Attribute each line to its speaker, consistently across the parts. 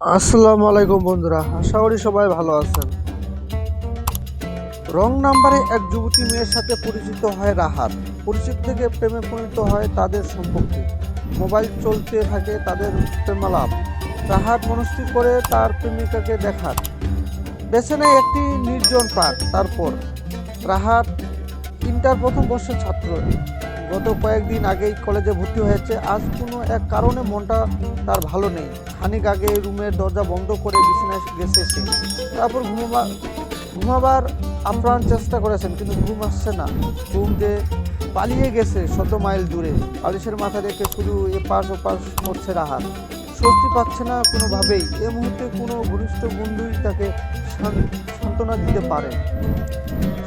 Speaker 1: আসসালামু আলাইকুম বন্ধুরা, আশা করি সবাই ভালো আছেন। রং নাম্বারে এক যুবতী মেয়ের সাথে পরিচিত হয় রাহাত। পরিচিত থেকে প্রেমে পরিণত হয় তাদের সম্পর্কে। মোবাইল চলতে থাকে তাদের প্রেমালাপ। রাহাত মনস্থির করে তার প্রেমিকাকে দেখার। বেছে নেয় একটি নির্জন পার্ক তারপর রাহাত ইন্টার প্রথম বর্ষের ছাত্র। গত কয়েকদিন আগেই কলেজে ভর্তি হয়েছে। আজ কোনো এক কারণে মনটা তার ভালো নেই। খানিক আগে রুমের দরজা বন্ধ করে বিছানায় গেছে সে। তারপর ঘুমাবার ঘুমাবার আপ্রাণ চেষ্টা করেছেন, কিন্তু ঘুম আসছে না। ঘুম যে পালিয়ে গেছে শত মাইল দূরে, বালিশের মাথা রেখে শুধু এপাশ ওপাশ করছে রাহাত। স্বস্তি পাচ্ছে না কোনোভাবেই। এ মুহূর্তে কোনো ঘনিষ্ঠ বন্ধুই তাকে সান্ত্বনা দিতে পারে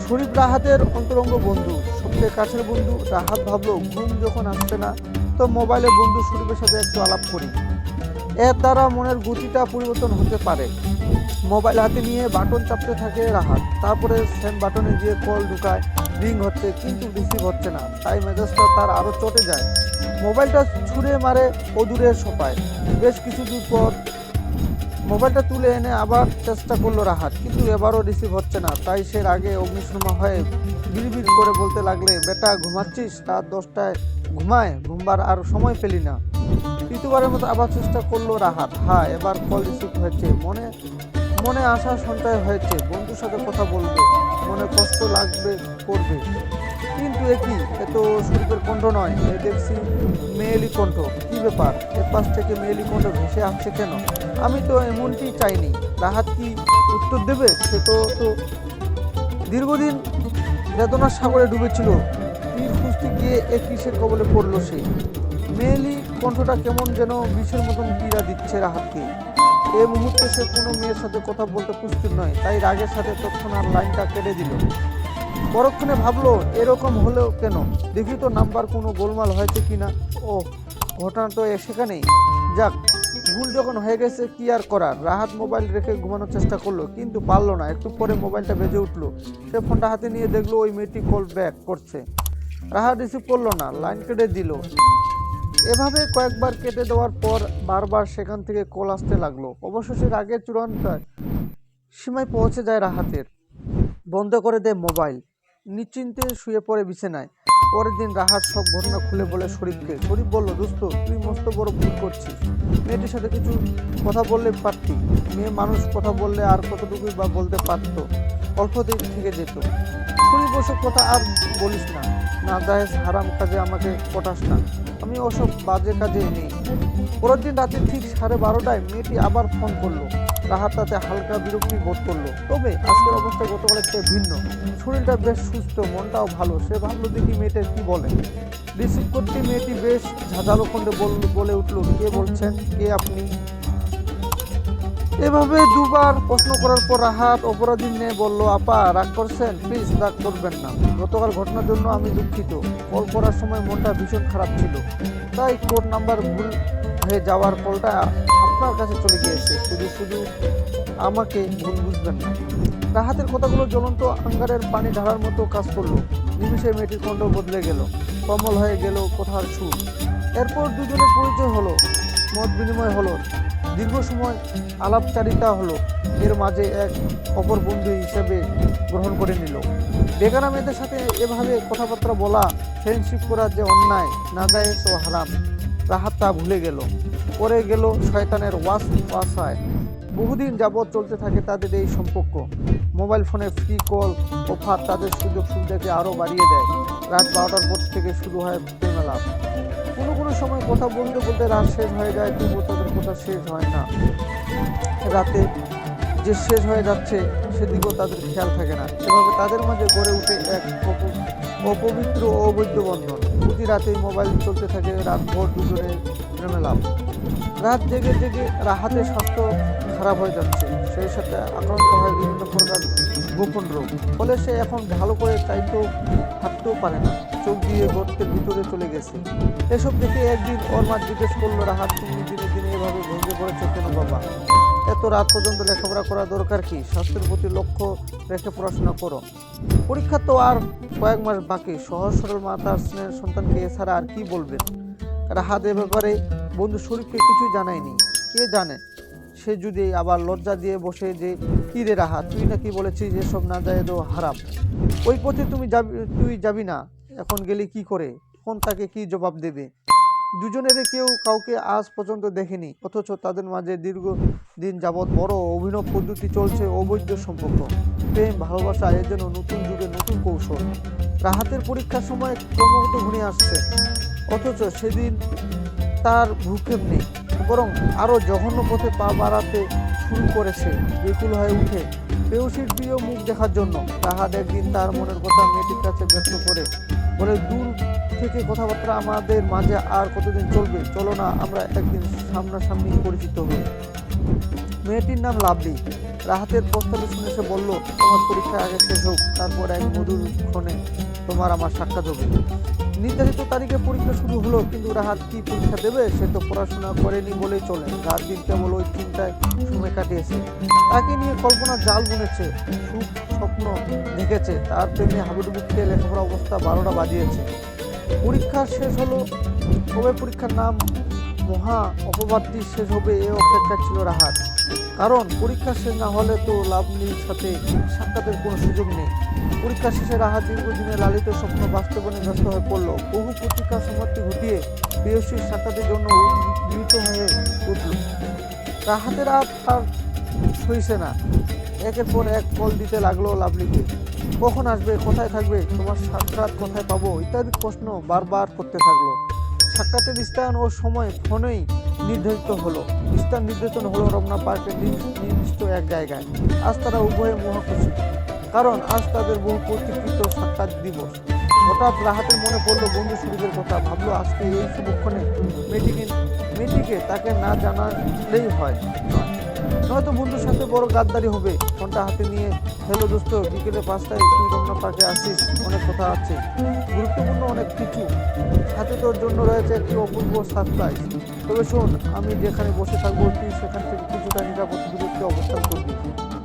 Speaker 1: শরীফ রাহাতের অন্তরঙ্গ বন্ধু, সবচেয়ে কাছের বন্ধু। রাহাত ভাবলো, ঘুম যখন আসছে না তো মোবাইলে বন্ধু শরীফের সাথে একটু আলাপ করি। এর দ্বারা মনের গতিটা পরিবর্তন হতে পারে। মোবাইল হাতে নিয়ে বাটন চাপতে থাকে রাহাত। তারপরে সেন্ড বাটনে গিয়ে কল ঢুকায়, রিং হচ্ছে, কিন্তু রিসিভ হচ্ছে না। তাই মেজাজটা তার আরও চটে যায়। মোবাইলটা ছুঁড়ে মারে অদূরের সোপায়। বেশ কিছু দূর পর মোবাইলটা তুলে এনে আবার চেষ্টা করল রাহাত, কিন্তু এবারও রিসিভ হচ্ছে না। তাই সে আগে অগ্নিশর্মা হয়ে বিড়বিড় করে বলতে লাগলে, বেটা, ঘুমাচ্ছিস? রাত দশটায় ঘুমায়, ঘুমবার আর সময় পেলি না। তৃতীয়বারের মতো আবার চেষ্টা করল রাহাত। হ্যাঁ এবার কল রিসিভ হয়েছে। মনে মনে আশা সঞ্চয় হয়েছে। বন্ধুর সাথে কথা বলবে, মনে কষ্ট লাগবে, করবে। কিন্তু এ একই এত শরীফের কণ্ঠ নয়। এ দেখছি মেয়েলি কণ্ঠ। কি ব্যাপার? এর পাশ থেকে মেয়েলি কণ্ঠ ভেসে আসছে কেন? আমি তো এমনটি চাইনি। রাহাত কি উত্তর দেবে? সে তো তো দীর্ঘদিন বেদনার সাগরে ডুবেছিল। তীর খুঁজতে গিয়ে এক কিসের কবলে পড়ল সে? মেয়েলি কণ্ঠটা কেমন যেন বিষের মতন পীড়া দিচ্ছে রাহাতকে। এ মুহূর্তে সে কোনো মেয়ের সাথে কথা বলতে প্রস্তুত নয়, তাই রাগের সাথে তৎক্ষণাৎ লাইনটা কেটে দিল। পরক্ষণে ভাবলো, এরকম হলেও কেন? দেখি তো নাম্বার কোনো গোলমাল হয়েছে কি না ও ঘটনা তো এ সেখানেই। যাক, ভুল যখন হয়ে গেছে, কি আর করার? রাহাত মোবাইল রেখে ঘুমানোর চেষ্টা করল, কিন্তু পারল না। একটু পরে মোবাইলটা বেজে উঠল। সে ফোনটা হাতে নিয়ে দেখল ওই মেয়েটি কল ব্যাক করছে। রাহাত রিসিভ করল না, লাইন কেটে দিল। এভাবে কয়েকবার কেটে দেওয়ার পর বারবার সেখান থেকে কল আসতে লাগল। অবশেষে রাগের চূড়ান্ত সীমায় পৌঁছে যায় রাহাতের। বন্ধ করে দেয় মোবাইল। নিশ্চিন্তে শুয়ে পড়ে বিছানায়। পরের দিন রাহাত সব ঘটনা খুলে বলে শরীফকে। শরীফ বলল, দোস্ত, তুই মস্ত বড় ভুল করছিস। মেয়েটির সাথে কিছু কথা বললে পারতি। মেয়ে মানুষ কথা বললে আর কতটুকুই বা বলতে পারতো। অল্প দিন থেকে যেত। শরীফ ওসব কথা আর বলিস না। না দায়েস হারাম কাজে আমাকে পটাস না। আমি ওসব বাজে কাজে নেই। পরের দিন রাতে ঠিক সাড়ে বারোটায় মেয়েটি আবার ফোন করল। রাহাত তাতে হালকা বিরক্তি বোধ করল। তবে আজকের অবস্থা গতকালের চেয়ে ভিন্ন। শরীরটা বেশ সুস্থ, মনটাও ভালো। সে ভাবলো, দেখি মেয়েটা কি বলে? রিসিভ করতে মেয়েটি বেশ ঝাঁঝালো খণ্ডে বলে উঠল, কে বলছেন? কে আপনি? এভাবে দুবার প্রশ্ন করার পর রাহাত অপরাধী নিয়ে বলল, আপা, রাগ করছেন? প্লিজ রাগ করবেন না। গতকাল ঘটনার জন্য আমি দুঃখিত। কল করার সময় মনটা ভীষণ খারাপ ছিল। তাই কোড নাম্বার ভুল হয়ে যাওয়ার কলটা আপনার কাছে চলে গিয়েছে। শুধু শুধু আমাকে ভুল বুঝবেন না। রাহাতের কথাগুলো জ্বলন্ত আঙ্গারের পানি ঢালার মতো কাজ করল। নিমিষে মেয়েটির কণ্ঠ বদলে গেল। কমল হয়ে গেল কোথার সুর। এরপর দুজনের পরিচয় হলো, মত বিনিময় হলো। দীর্ঘ সময় আলাপচারিতা হলো, এর মাঝে এক অপর বন্ধু হিসেবে গ্রহণ করে নিল। বেগানা মেয়েদের সাথে এভাবে কথাবার্তা বলা ফ্রেন্ডশিপ করা যে অন্যায় নাজায়েজ ও হারাম, রাহাত তা ভুলে গেল। পরে গেল শয়তানের ওয়াস ওয়াসায়। বহুদিন যাবৎ চলতে থাকে তাদের এই সম্পর্ক। মোবাইল ফোনে ফ্রি কল অফার, তাদের সুযোগ সুবিধাকে আরও বাড়িয়ে দেয়। রাত বারোটার পর থেকে শুরু হয় প্রেমেলাপ কোনো কোনো সময় কথা বলতে বলতে রাত শেষ হয়ে যায়, তবুও তাদের কথা শেষ হয় না। রাতে যে শেষ হয়ে যাচ্ছে, সেদিকেও তাদের খেয়াল থাকে না। এভাবে তাদের মাঝে গড়ে উঠে এক অপবিত্র অবৈধ বন্ধন। প্রতি রাতেই মোবাইল চলতে থাকে রাত ভোর দুজনে প্রেমেলাপ রাত জেগে জেগে রাহাতের স্বাস্থ্য খারাপ হয়ে যাচ্ছে। সেই সাথে আক্রান্ত হয় বিভিন্ন প্রকার গোপন রোগ। ফলে সে এখন ভালো করে চাইতেও থাকতেও পারে না। চোখ দিয়ে গর্তের ভিতরে চলে গেছে। এসব দেখে একদিন ওর মা জিজ্ঞেস করল, রাহাত, তুমি দিনে দিনে এভাবে ভেঙে পড়েছো কেন বাবা? এত রাত পর্যন্ত লেখাপড়া করা দরকার কি? স্বাস্থ্যের প্রতি লক্ষ্য রেখে পড়াশোনা করো। পরীক্ষা তো আর কয়েক মাস বাকি। সহজ সরল মা তার স্নেহের সন্তানকে এছাড়া আর কি বলবেন? রাহাত এ ব্যাপারে বন্ধু শরীফকে কিছুই জানায়নি। কে জানে? সে যদি আবার লজ্জা দিয়ে বসে যে, কি রে রাহা তুই নাকি বলেছিস যে সব না যায় তো হারাম? ওই পথে তুমি যাবি, তুই যাবি না? এখন গেলে কি করে? কোন তাকে কি জবাব দেবে? দুজনের কেউ কাউকে আজ পর্যন্ত দেখেনি, অথচ তাদের মাঝে দীর্ঘ দিন যাবৎ বড় অভিনব পদ্ধতি চলছে অবৈধ সম্পর্ক। প্রেম, ভালোবাসা, এর জন্য নতুন যুগে নতুন কৌশল। রাহাতের পরীক্ষার সময় ক্রমাগত ঘনিয়ে আসছে, অথচ সেদিন তার ভূক্ষেপ নেই, বরং আরও জঘন্য পথে পা বাড়াতে শুরু করেছে বেকুল হয়ে উঠে পেউসির প্রিয় মুখ দেখার জন্য। রাহাত একদিন তার মনের কথা মেয়েটির কাছে ব্যক্ত করে বলে দূর থেকে কথাবার্তা আমাদের মাঝে আর কতদিন চলবে, চলো না, আমরা একদিন সামনাসামনি পরিচিত হই। মেয়েটির নাম লাভলি। রাহাতের প্রস্তাবে শুনে সে বলল, তোমার পরীক্ষা আগে শেষ হোক, তারপর এক মধুর ক্ষণে তোমার আমার সাক্ষাৎ হবে। নির্ধারিত তারিখে পরীক্ষা শুরু হলো, কিন্তু রাহাত কি পরীক্ষা দেবে সে তো পড়াশোনা করেনি বলেই চলে। রাত দিন কেবল ওই চিন্তায় সময় কাটিয়েছে। তাকে নিয়ে কল্পনা জাল বুনেছে, সুখ স্বপ্ন দেখেছে, তার প্রেমে হাবুডুবু খেয়ে লেখাপড়া অবস্থা বারোটা বাজিয়েছে। পরীক্ষা শেষ হলো, কবে পরীক্ষার নাম? মহা অপবাদটি শেষ হবে, এ অপেক্ষা ছিল রাহাত। কারণ পরীক্ষা শেষ না হলে তো লাভলির সাথে সাক্ষাতের কোনো সুযোগ নেই। পরীক্ষা শেষে রাহাত দীর্ঘদিনের লালিত স্বপ্ন বাস্তবায়নে ব্যস্ত হয়ে পড়ল। বহু পত্রিকার সমাপ্তি ঘটিয়ে প্রিয়সীর সাক্ষাতের জন্য উদ্বৃত হয়ে উঠল। রাহাতের আর আর সইছে না। একের পর এক কল দিতে লাগল লাভলিকে কখন আসবে, কোথায় থাকবে, তোমার সাক্ষাৎ কোথায় পাবো ইত্যাদি প্রশ্ন বারবার করতে থাকল। সাক্ষাতের স্থান ও সময় ফোনেই নির্ধারিত হলো। স্থান নির্ধারণ হলো রমনা পার্কের নির্দিষ্ট এক জায়গায়। আজ তারা উভয়ে মহাখুশি কারণ আজ তাদের বহু প্রতীক্ষিত সাক্ষাৎ দিবস। হঠাৎ রাহাতের মনে পড়ল বন্ধু সুরীদের কথা। ভাবলো, আজকে এই শুভক্ষণে মেয়েটিকে মেয়েটিকে তাকে না জানালেই হয়। নয়তো বন্ধুর সাথে বড় গাদ্দারি হবে। ফোনটা হাতে নিয়ে, হ্যালো দোস্ত, বিকেলে পাঁচটায় তুই রমনা পার্কে আসিস, অনেক কথা আছে। গুরুত্বপূর্ণ অনেক কিছু। সাথে তোর জন্য রয়েছে একটি অপূর্ব সারপ্রাইজ তবে শোন, আমি যেখানে বসে থাকব, তুই সেখান থেকে কিছুটা নিরাপদ দূরত্বে অবস্থান করবি।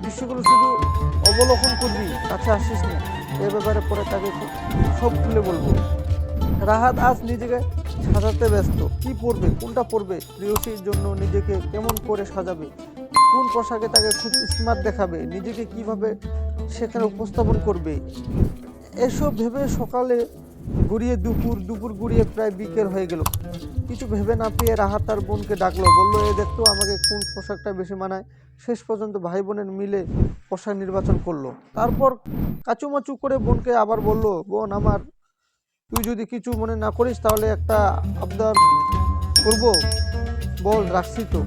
Speaker 1: দৃশ্যগুলো শুধু অবলোকন করবি, কাছে আসিস না। এ ব্যাপারে পরে তাকে সব খুলে বলব। রাহাত আজ নিজেকে সাজাতে ব্যস্ত। কি পড়বে কোনটা পড়বে প্রিয়সীর জন্য নিজেকে কেমন করে সাজাবে? কোন পোশাকে তাকে খুব স্মার্ট দেখাবে, নিজেকে কীভাবে সেখানে উপস্থাপন করবে? এসব ভেবে সকালে গড়িয়ে দুপুর দুপুর গড়িয়ে প্রায় বিকেল হয়ে গেল। কিছু ভেবে না পেয়ে রাহাত তার বোনকে ডাকলো, বলল, এ দেখতো আমাকে কোন পোশাকটা বেশি মানায়? শেষ পর্যন্ত ভাই বোনের মিলে পোশাক নির্বাচন করল। তারপর কাচুমাচু করে বোনকে আবার বলল, বোন, আমার, তুই যদি কিছু মনে না করিস, তাহলে একটা আবদার করব। বল, রাখছি তো।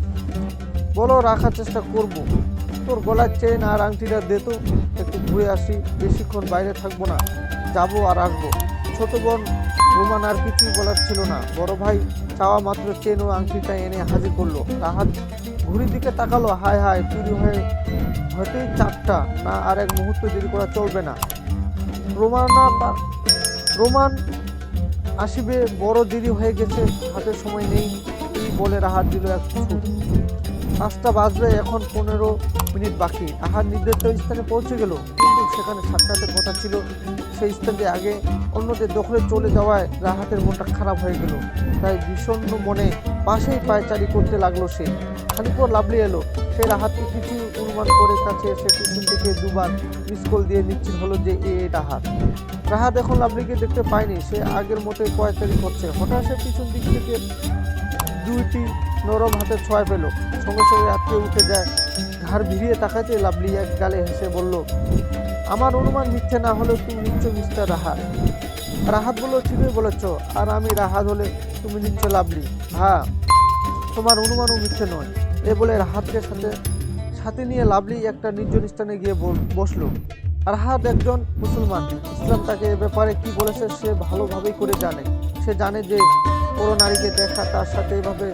Speaker 1: বলো, রাখার চেষ্টা করব। তোর গলার চেন আর আংটিটা দে তো, একটু ঘুরে আসি, বেশিক্ষণ বাইরে থাকব না, যাব আর আসব। ছোট বোন, রোমান আর কিছুই বলার ছিল না। বড় ভাই চাওয়া মাত্র চেন ও আংটিটা এনে হাজির করল। রাহাত ঘুরির দিকে তাকালো, হায় হায়, চুরি হয়ে হয়তোই চারটা না আর এক মুহূর্ত দেরি করা চলবে না। রোমানা পা- রোমান আসিবে, বড় দেরি হয়ে গেছে, হাতে সময় নেই বলে রাহাত দিল এক ছুট পাঁচটা বাজবে এখন পনেরো মিনিট বাকি। আহার নির্ধারিত স্থানে পৌঁছে গেল, কিন্তু সেখানে সাক্ষাতের কথা ছিল, সেই স্থানটি আগে অন্যদের দখলে চলে যাওয়ায় রাহাতের মনটা খারাপ হয়ে গেল। তাই বিষণ্ণ মনে পাশেই পায়চারি করতে লাগল সে। খানিক পর লাভলি এলো, সে রাহাতকে কিছু অনুমান করে কাছে এসে পিছন থেকে দুবার মিস কল দিয়ে নিশ্চিত হলো যে এ রাহাত। রাহাত এখন লাভলিকে দেখতে পায়নি, সে আগের মতোই পয়চারি করছে। হঠাৎ সে পিছন দিক থেকে দুইটি নরম হাতে ছোঁয়া পেল। সঙ্গে সঙ্গে আটকে উঠে যায়। ঘাড় ভিড়িয়ে তাকাতে লাভলি এক গালে হেসে বলল, আমার অনুমান মিথ্যে না হলেও তুমি নিশ্চয় মিস্টার রাহাত। রাহাত বলল, ঠিকই বলেছ, আর আমি রাহাত হলে তুমি নিশ্চয় লাভলি হ্যাঁ তোমার অনুমানও মিথ্যে নয়। এ বলে রাহাতকে সাথে সাথে নিয়ে লাভলি একটা নির্জন স্থানে গিয়ে বসল। রাহাত একজন মুসলমান। ইসলাম তাকে এ ব্যাপারে কি বলেছে সে ভালোভাবেই করে জানে। সে জানে যে বড় নারীকে দেখা তার সাথে এভাবে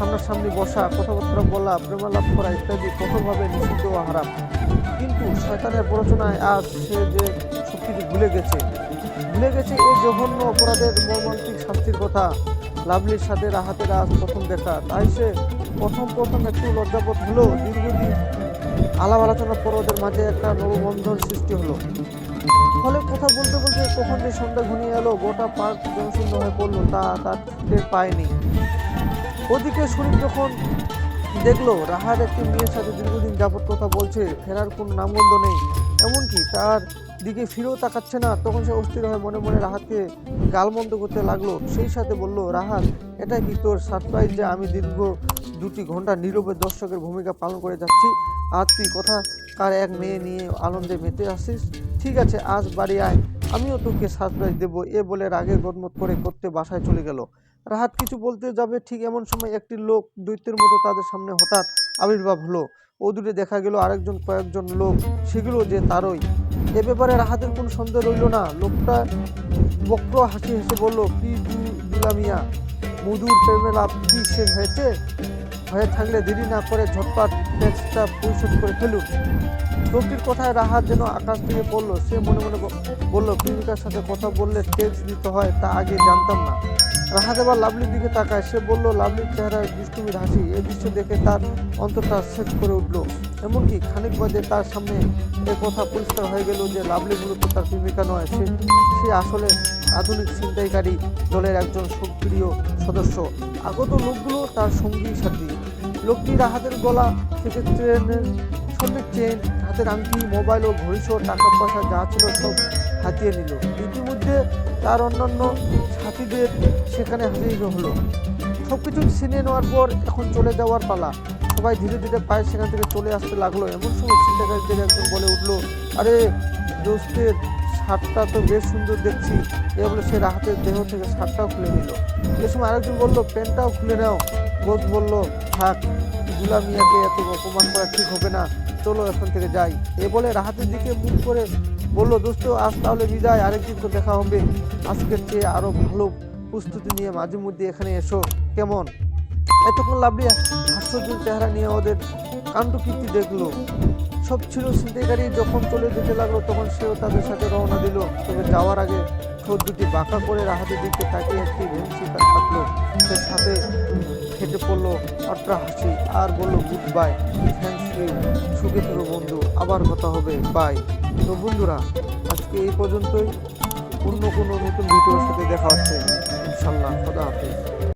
Speaker 1: সামনাসামনি বসা, কথাবার্তা বলা, প্রেমালাপ করা ইত্যাদি কঠোরভাবে নিষিদ্ধ ও হারাম। কিন্তু শয়তানের প্ররোচনায় আজ সে যে সব কিছু ভুলে গেছে ভুলে গেছে এই জঘন্য অপরাধের মর্মান্তিক শাস্তির কথা, লাভলির সাথে রাহাতের আজ প্রথম দেখা। তাই সে প্রথম প্রথম একটু লজ্জাবোধ হলো, দীর্ঘদিন আলাপ আলোচনার পর ওদের মাঝে একটা নববন্ধন সৃষ্টি হলো। ফলে কথা বলতে বলতে কখন যে সন্ধ্যা ঘনিয়ে এলো, গোটা পার্ক জনশূন্য হয়ে পড়ল, তা তার পায়নি। ওদিকে শরীর যখন দেখল, রাহার একটি মেয়ের সাথে দীর্ঘদিন যাবত কথা বলছে, ফেরার কোনো নামগন্ধ নেই। এমনকি তার দিকে ফিরেও তাকাচ্ছে না, তখন সে অস্থির হয়ে মনে মনে রাহাতকে গালমন্দ করতে লাগল। সেই সাথে বলল, রাহাত, এটাই কি তোর সারপ্রাইজ যে আমি দীর্ঘ দুটি ঘণ্টা নীরবে দর্শকের ভূমিকা পালন করে যাচ্ছি? আর তুই কথা কার এক মেয়ে নিয়ে আনন্দে মেতে আসিস? ঠিক আছে, আজ বাড়ি আয়। আমিও তোকে সারপ্রাইজ দেবো। এ বলে রাগে গদমত করে করতে বাসায় চলে গেল। রাহাত কিছু বলতে যাবে? ঠিক এমন সময় একটি লোক দৈত্যের মতো তাদের সামনে হঠাৎ আবির্ভাব হলো। ও দূরে দেখা গেল আরেকজন কয়েকজন লোক, সেগুলো যে তারই। এ ব্যাপারে রাহাতের কোনো সন্দেহ রইল না। লোকটা বক্র হাসি হেসে বলল, কি দুলামিয়া মধুর প্রেমে লাভ কি শেষ হয়েছে? হয়ে থাকলে দেরি না করে ঝটপট ট্যাক্সটা পরিশোধ করে ফেলুন। লোকটির কথায় রাহাত যেন আকাশ থেকে পড়ল, সে মনে মনে বলল প্রেমিকার সাথে কথা বললে ট্যাক্স দিতে হয়, তা আগে জানতাম না। রাহাত এবার লাভলির দিকে তাকায়, সে বলল লাভলির চেহারায় দুষ্টুমির হাসি এই দৃশ্য দেখে তার অন্তরটা সেট করে উঠল। এমনকি খানিক বাদে তার সামনে এ কথা পরিষ্কার হয়ে গেল যে লাভলি মূলত তার প্রেমিকা নয়, সে সে আসলে আধুনিক ছিনতাইকারী দলের একজন সক্রিয় সদস্য। আগত লোকগুলো তার সঙ্গী সাথী। লোকটি রাহাতের গলা থেকে ট্রেনের স্বর্ণের চেন হাতের আংটি, মোবাইল ও ঘড়ি সহ টাকা পয়সা যা ছিল সব হাতিয়ে নিল। ইতিমধ্যে তার অন্যান্য সাথীদের সেখানে হাজির হলো। সব কিছু ছিনে নেওয়ার পর এখন চলে যাওয়ার পালা। সবাই ধীরে ধীরে পায়ে সেখান থেকে চলে আসতে লাগল। এমন সময় ছিনতাইকারীদের একজন বলে উঠল, আরে, দোস্তের শার্টটা তো বেশ সুন্দর দেখছি। এ বলে সে রাহাতের দেহ থেকে শার্টটাও খুলে নিল। এ সময় আরেকজন বলল, প্যান্টটাও খুলে নাও। বোধ বলল, থাক দুলা মিয়াকে এত অপমান করা ঠিক হবে না। চলো এখন থেকে যাই। এ বলে রাহাতের দিকে মুখ করে বলল, দোস্ত, আজ তাহলে বিদায়। আরেকদিন তো দেখা হবে। আজকের চেয়ে আরও ভালো প্রস্তুতি নিয়ে মাঝে মধ্যে এখানে এসো। কেমন? এতক্ষণ লাভলি হাস্যজ্জ্বল চেহারা নিয়ে ওদের কাণ্ডকীর্তি দেখল। সব ছিল ছিনতাইকারী। যখন চলে যেতে লাগল, তখন সেও তাদের সাথে রওনা দিল। তবে যাওয়ার আগে ঠোঁট দুটি বাঁকা করে রাহাতের দিকে তাকে একটি ভেংসি থাকল। সে সাথে খেতে পড়ল অট্রা হাসি আর বলল, গুড বাই। থ্যাংকস ইউ সুখে থেকো বন্ধু, আবার কথা হবে বাই তো বন্ধুরা, আজকে এই পর্যন্তই। অন্য কোনো নতুন ভিডিওর সাথে দেখা হচ্ছে। ইনশাল্লাহ, খোদা হাফিজ।